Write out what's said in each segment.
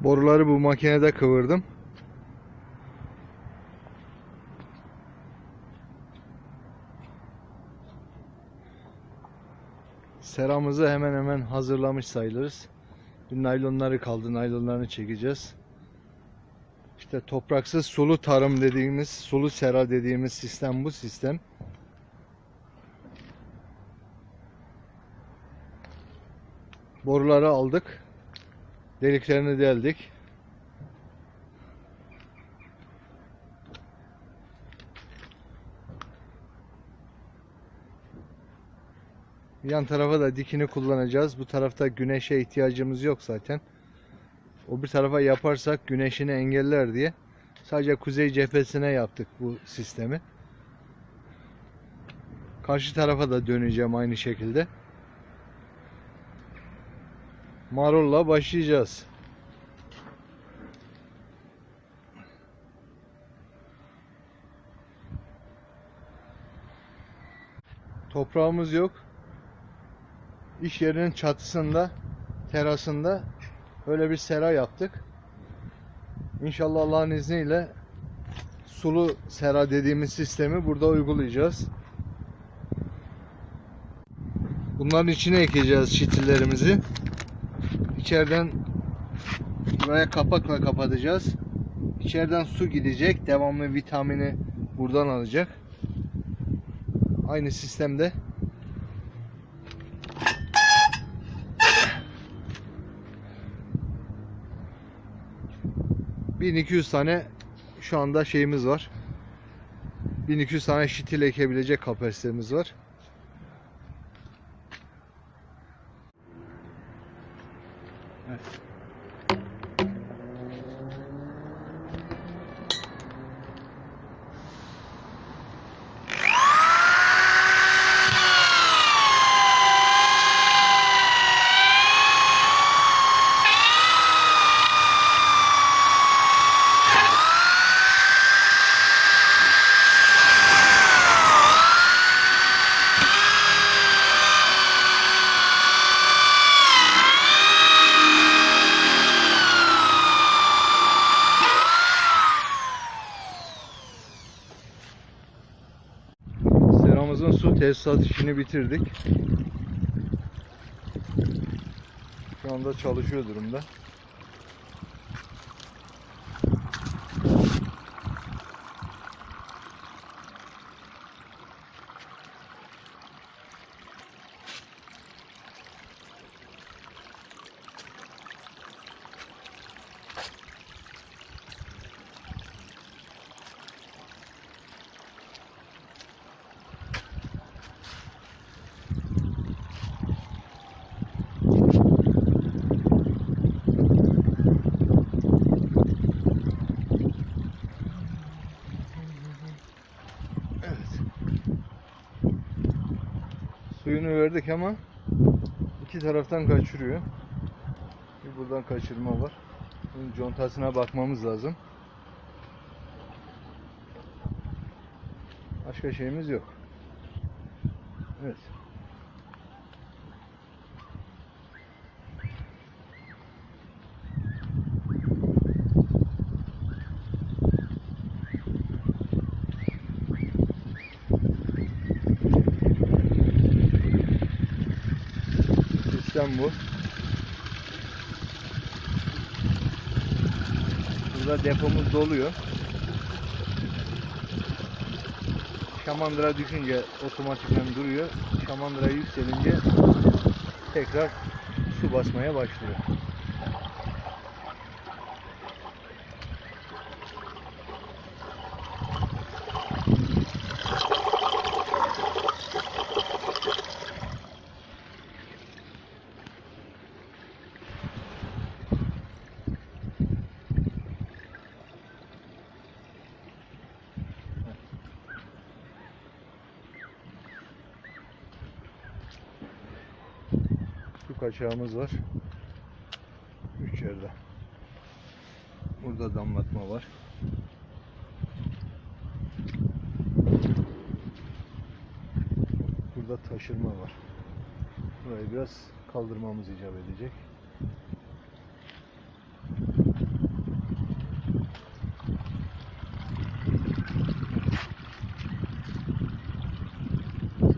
Boruları bu makinede kıvırdım. Seramızı hemen hemen hazırlamış sayılırız. Bir naylonları kaldı. Naylonlarını çekeceğiz. İşte topraksız sulu tarım dediğimiz, sulu sera dediğimiz sistem bu sistem. Boruları aldık. Deliklerini deldik. Yan tarafa da dikini kullanacağız. Bu tarafta güneşe ihtiyacımız yok zaten. O bir tarafa yaparsak güneşini engeller diye sadece kuzey cephesine yaptık bu sistemi. Karşı tarafa da döneceğim aynı şekilde. Marulla başlayacağız. Toprağımız yok. İş yerinin çatısında, terasında öyle bir sera yaptık. İnşallah Allah'ın izniyle sulu sera dediğimiz sistemi burada uygulayacağız. Bunların içine ekeceğiz çitillerimizi. İçeriden buraya kapakla kapatacağız. İçeriden su gidecek. Devamlı vitamini buradan alacak. Aynı sistemde 1200 tane şu anda şeyimiz var. 1200 tane şitil ekebilecek kapasitemiz var. Evet. Seramızın tesisat işini bitirdik. Şu anda çalışıyor durumda. Suyunu verdik ama iki taraftan kaçırıyor. Bir buradan kaçırma var. Bunun contasına bakmamız lazım. Başka şeyimiz yok. Evet. Sistem bu. Burada depomuz doluyor. Şamandıra düşünce otomatikman duruyor. Şamandıra yükselince tekrar su basmaya başlıyor. kaçağımız var. Üç yerde. Burada damlatma var. Burada taşırma var. Burayı biraz kaldırmamız icap edecek.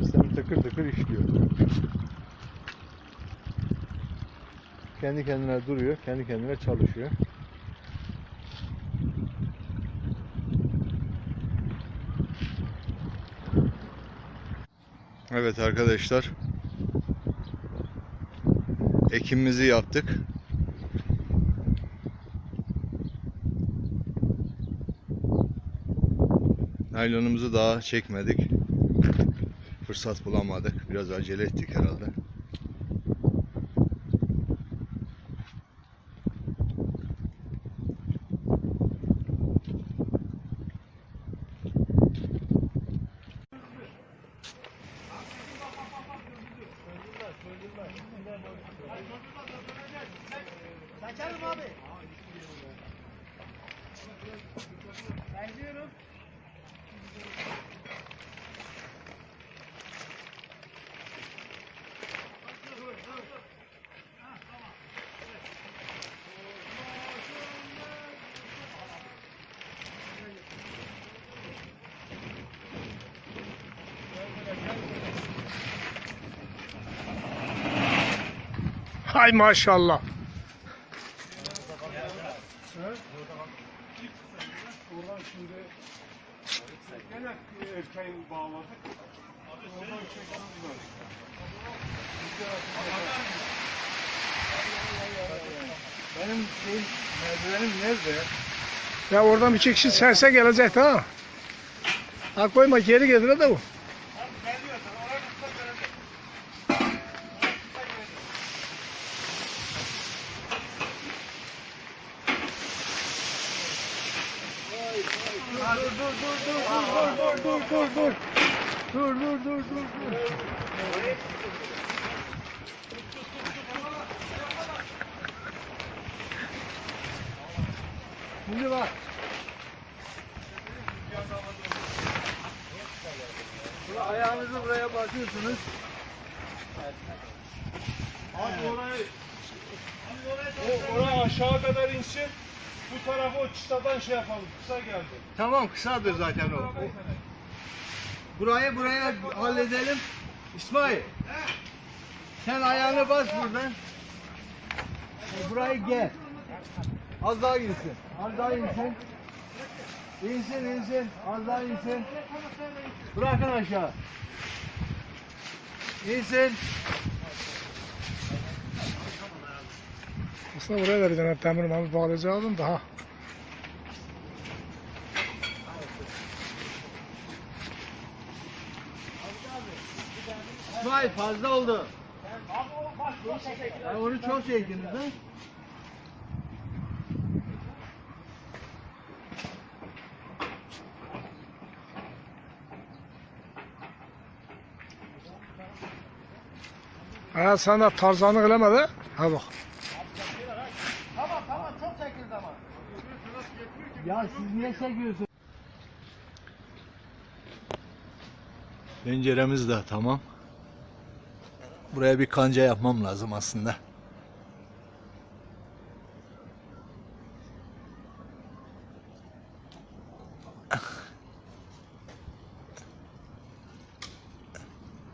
Sistem takır takır işliyor. Kendi kendine duruyor, kendi kendine çalışıyor. Evet arkadaşlar. Ekimimizi yaptık. Naylonumuzu daha çekmedik. Fırsat bulamadık. Biraz acele ettik herhalde. Kaçarım abi. Ben diyorum. Hay maşallah. Oradan şimdi gene erkeğin bağladık. Oradan çekmemiz lazım. Benim şeyim, merdivenim nerede? Ya oradan bir çekişi serse gelecek ha. Ha koyma geri gelir de bu. Şimdi bak. Şuraya ayağınızı buraya basıyorsunuz. Abi orayı o, oraya aşağı kadar insin. Bu tarafı o çıtadan şey yapalım. Kısa geldi. Tamam kısadır zaten o. Burayı buraya halledelim. İsmail. Sen ayağını bas buradan. Burayı gel. Az daha insin. Az daha insin. İnsin insin. Az daha insin. Bırakın aşağı. İnsin. Aslında buraya da bir tane demir mamir bağlayacaktım daha. İsmail fazla oldu. Ya onu çok çektiniz ha? Ha sen de tarzanlık eleme de. Ha bak. Tamam tamam çok çekildi ama. Ya siz niye çekiyorsunuz? Penceremiz de tamam. Buraya bir kanca yapmam lazım aslında.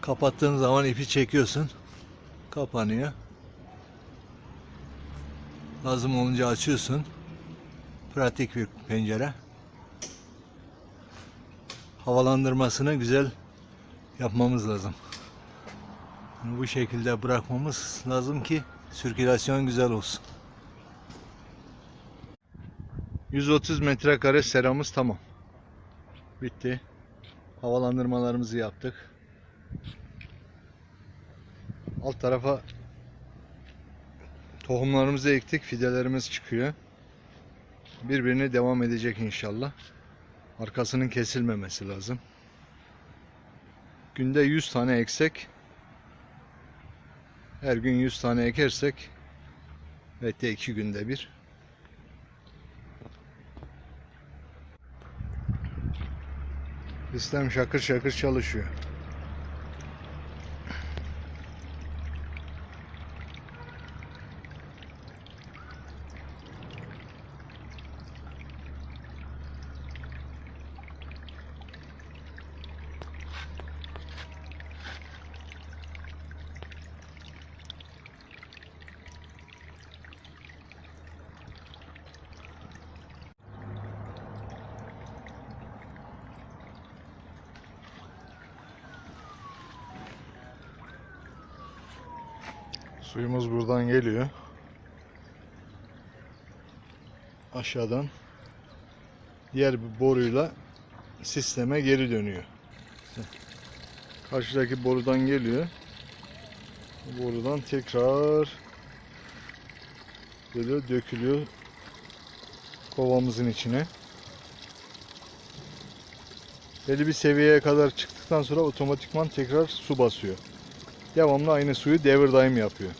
Kapattığın zaman ipi çekiyorsun. Kapanıyor. Lazım olunca açıyorsun. Pratik bir pencere. Havalandırmasını güzel yapmamız lazım. Bu şekilde bırakmamız lazım ki sirkülasyon güzel olsun. 130 metrekare seramız tamam. Bitti. Havalandırmalarımızı yaptık. Alt tarafa tohumlarımızı ektik. Fidelerimiz çıkıyor. Birbirine devam edecek inşallah. Arkasının kesilmemesi lazım. Günde 100 tane eksek her gün 100 tane ekersek ve de 2 günde bir Sistem şakır şakır çalışıyor. Suyumuz buradan geliyor. Aşağıdan diğer bir boruyla sisteme geri dönüyor. Karşıdaki borudan geliyor. Borudan tekrar böyle dökülüyor kovamızın içine. Belli bir seviyeye kadar çıktıktan sonra otomatikman tekrar su basıyor. Devamlı aynı suyu devir daim yapıyor.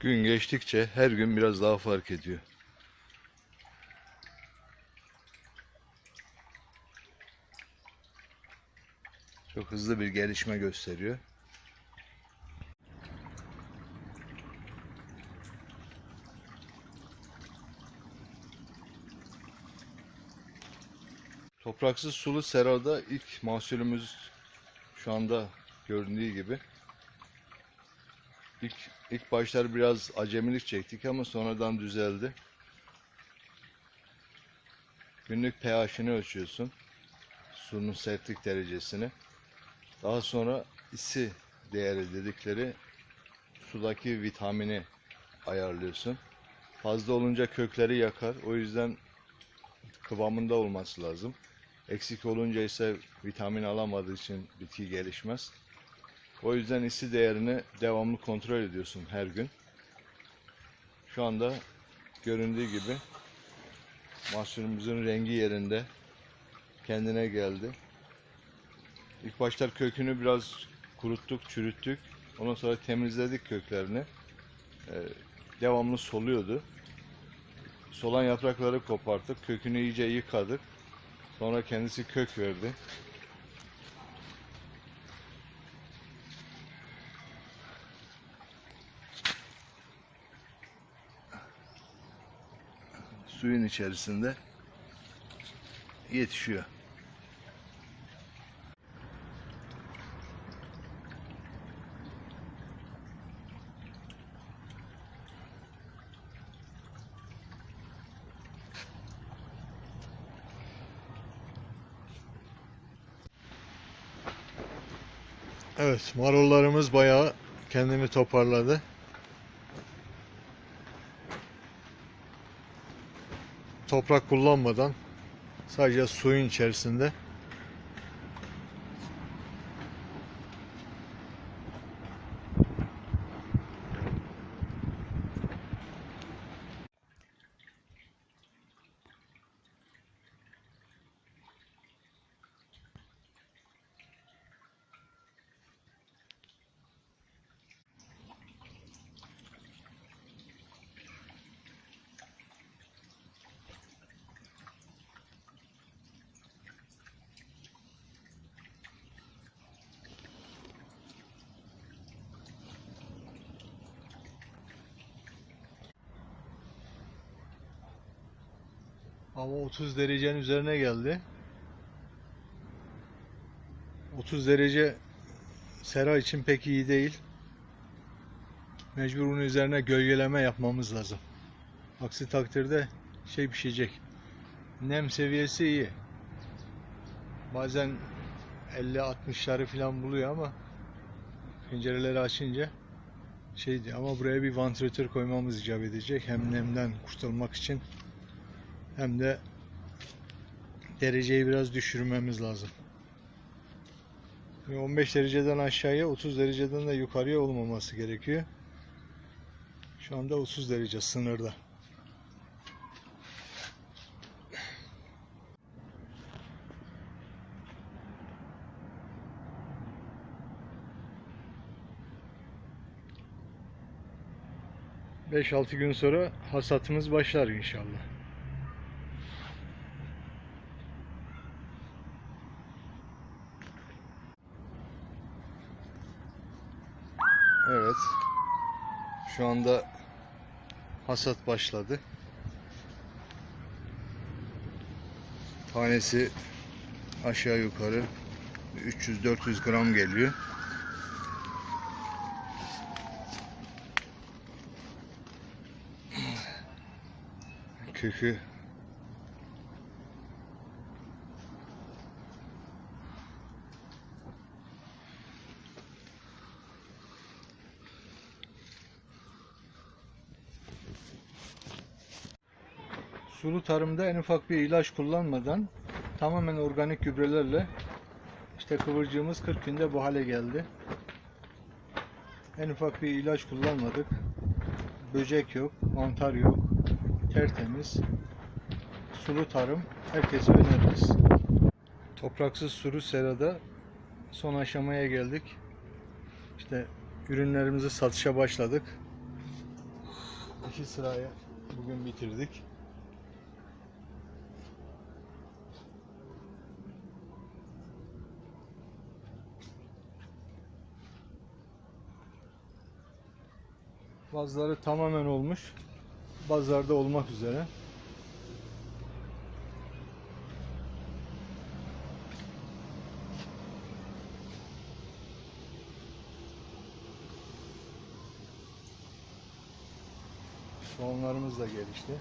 Gün geçtikçe her gün biraz daha fark ediyor. Çok hızlı bir gelişme gösteriyor. Topraksız sulu serada ilk mahsulümüz şu anda göründüğü gibi. İlk, ilk başlar biraz acemilik çektik ama sonradan düzeldi. Günlük pH'ini ölçüyorsun. Suyun sertlik derecesini. Daha sonra isi değeri dedikleri sudaki vitamini ayarlıyorsun. Fazla olunca kökleri yakar. O yüzden kıvamında olması lazım. Eksik olunca ise vitamin alamadığı için bitki gelişmez. O yüzden isi değerini devamlı kontrol ediyorsun her gün. Şu anda göründüğü gibi mahsulümüzün rengi yerinde. Kendine geldi. İlk başlar kökünü biraz kuruttuk, çürüttük. Ondan sonra temizledik köklerini. Ee, devamlı soluyordu. Solan yaprakları koparttık, kökünü iyice yıkadık. Sonra kendisi kök verdi. Suyun içerisinde yetişiyor. Evet, marullarımız bayağı kendini toparladı. Toprak kullanmadan sadece suyun içerisinde Ama 30 derecenin üzerine geldi. 30 derece sera için pek iyi değil. Mecbur bunun üzerine gölgeleme yapmamız lazım. Aksi takdirde şey pişecek. Nem seviyesi iyi. Bazen 50-60'ları falan buluyor ama pencereleri açınca şeydi ama buraya bir vantilatör koymamız icap edecek. Hem nemden kurtulmak için hem de dereceyi biraz düşürmemiz lazım. Ve 15 dereceden aşağıya 30 dereceden de yukarıya olmaması gerekiyor. Şu anda 30 derece sınırda. Beş altı gün sonra hasatımız başlar inşallah. Evet. Şu anda hasat başladı. Tanesi aşağı yukarı 300-400 gram geliyor. Kökü sulu tarımda en ufak bir ilaç kullanmadan tamamen organik gübrelerle işte kıvırcığımız 40 günde bu hale geldi. En ufak bir ilaç kullanmadık. Böcek yok, mantar yok. Tertemiz. Sulu tarım herkese öneririz. Topraksız sulu serada son aşamaya geldik. İşte ürünlerimizi satışa başladık. İki sıraya bugün bitirdik. Bazıları tamamen olmuş. Bazıları da olmak üzere. Soğanlarımız da gelişti.